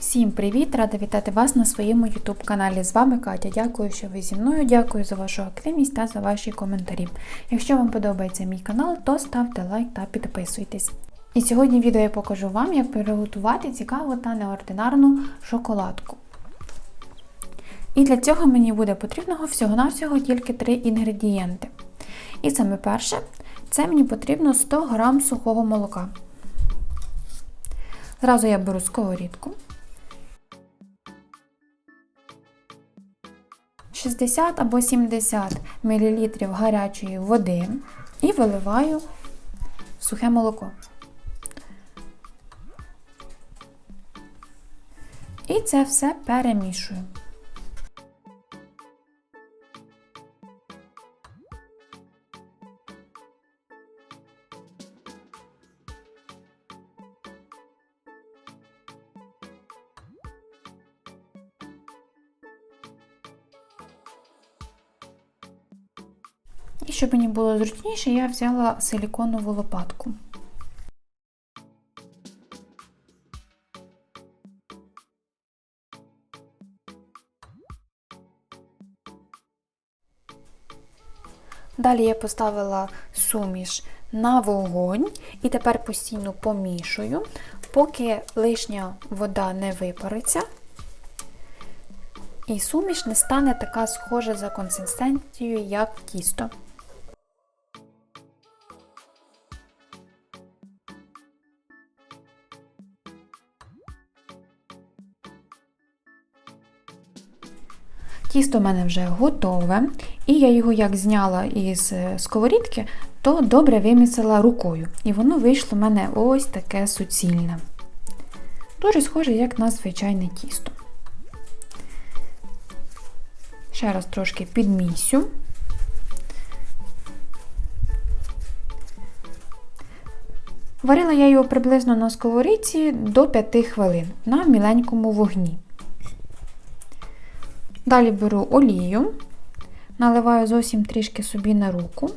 Всім привіт! Рада вітати вас на своєму YouTube каналі. З вами Катя. Дякую, що ви зі мною. Дякую за вашу активність та за ваші коментарі. Якщо вам подобається мій канал, то ставте лайк та підписуйтесь. І сьогодні відео я покажу вам, як приготувати цікаву та неординарну шоколадку. І для цього мені буде потрібно всього-навсього тільки три інгредієнти. І саме перше, це мені потрібно 100 г сухого молока. Зразу я беру сковорідку. 60 або 70 мл гарячої води і виливаю в сухе молоко. І це все перемішую. І щоб мені було зручніше, я взяла силіконову лопатку. Далі я поставила суміш на вогонь і тепер постійно помішую, поки лишня вода не випариться. І суміш не стане така схожа за консистенцією, як тісто. Тісто в мене вже готове, і я його як зняла із сковорідки, то добре вимісила рукою. І воно вийшло в мене ось таке суцільне. Дуже схоже, як на звичайне тісто. Ще раз трошки підмісю. Варила я його приблизно на сковорідці до 5 хвилин на міленькому вогні. Далі беру олію, наливаю зовсім трішки собі на руку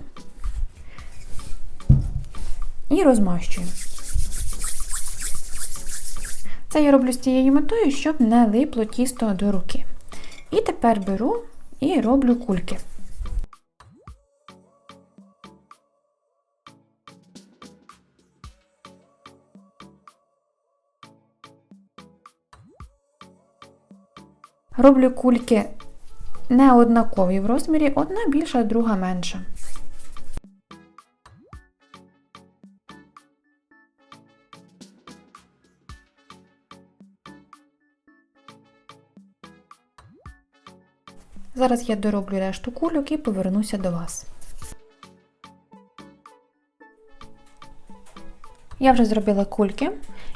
і розмащую. Це я роблю з тією метою, щоб не липло тісто до руки. І тепер беру і роблю кульки. Роблю кульки не однакові в розмірі, одна більша, друга менша. Зараз я дороблю решту кульок і повернуся до вас. Я вже зробила кульки,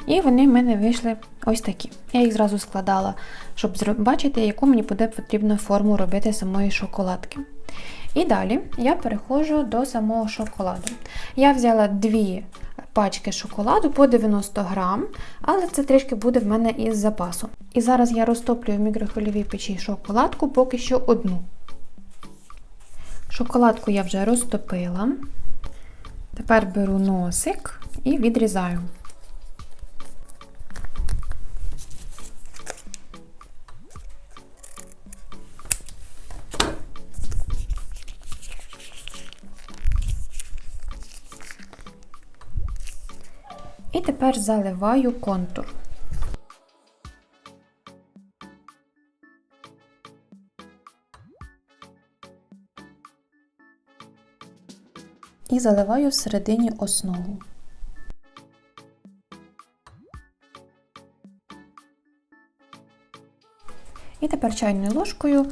і вони в мене вийшли ось такі. Я їх зразу складала, щоб бачити, яку мені буде потрібна форму робити самої шоколадки. І далі я переходжу до самого шоколаду. Я взяла дві пачки шоколаду по 90 грам, але це трішки буде в мене із запасу. І зараз я розтоплюю в мікрохвильовій печі шоколадку поки що одну. Шоколадку я вже розтопила. Тепер беру носик і відрізаю. І тепер заливаю контур. І заливаю всередині основу. І тепер чайною ложкою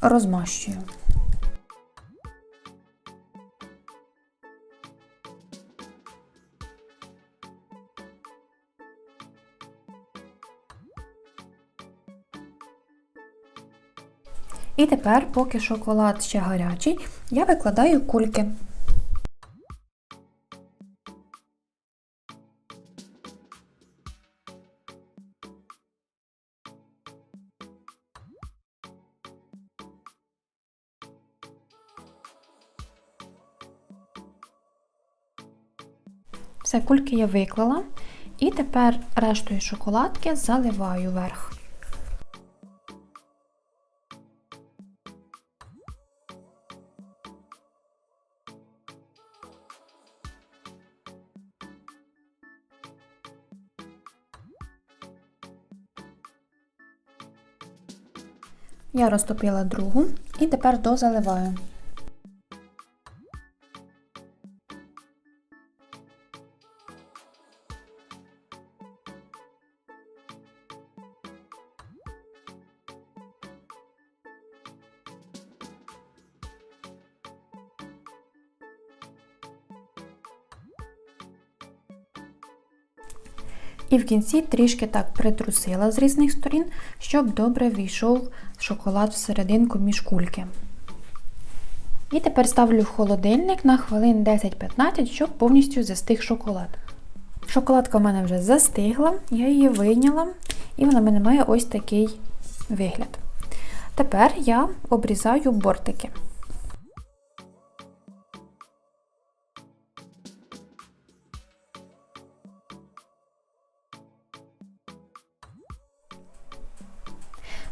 розмащую. І тепер, поки шоколад ще гарячий, я викладаю кульки. Все, кульки я виклала. І тепер рештою шоколадки заливаю верх. Я розтопила другу і тепер дозаливаю. І в кінці трішки так притрусила з різних сторін, щоб добре війшов шоколад всерединку між кульки. І тепер ставлю в холодильник на хвилин 10-15, щоб повністю застиг шоколад. Шоколадка в мене вже застигла, я її вийняла, і вона в мене має ось такий вигляд. Тепер я обрізаю бортики.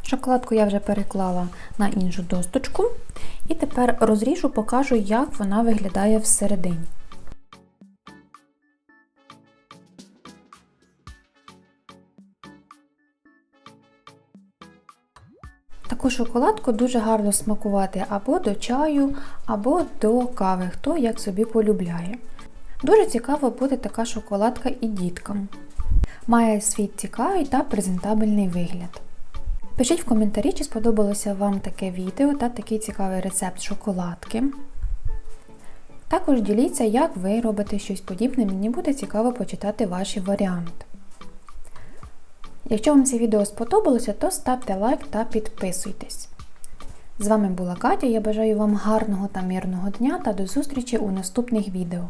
Шоколадку я вже переклала на іншу досточку. І тепер розріжу, покажу, як вона виглядає всередині. Таку шоколадку дуже гарно смакувати або до чаю, або до кави, хто як собі полюбляє. Дуже цікаво буде така шоколадка і діткам. Має свій цікавий та презентабельний вигляд. Пишіть в коментарі, чи сподобалося вам таке відео та такий цікавий рецепт шоколадки. Також діліться, як ви робите щось подібне, мені буде цікаво почитати ваші варіанти. Якщо вам це відео сподобалося, то ставте лайк та підписуйтесь. З вами була Катя, я бажаю вам гарного та мирного дня та до зустрічі у наступних відео.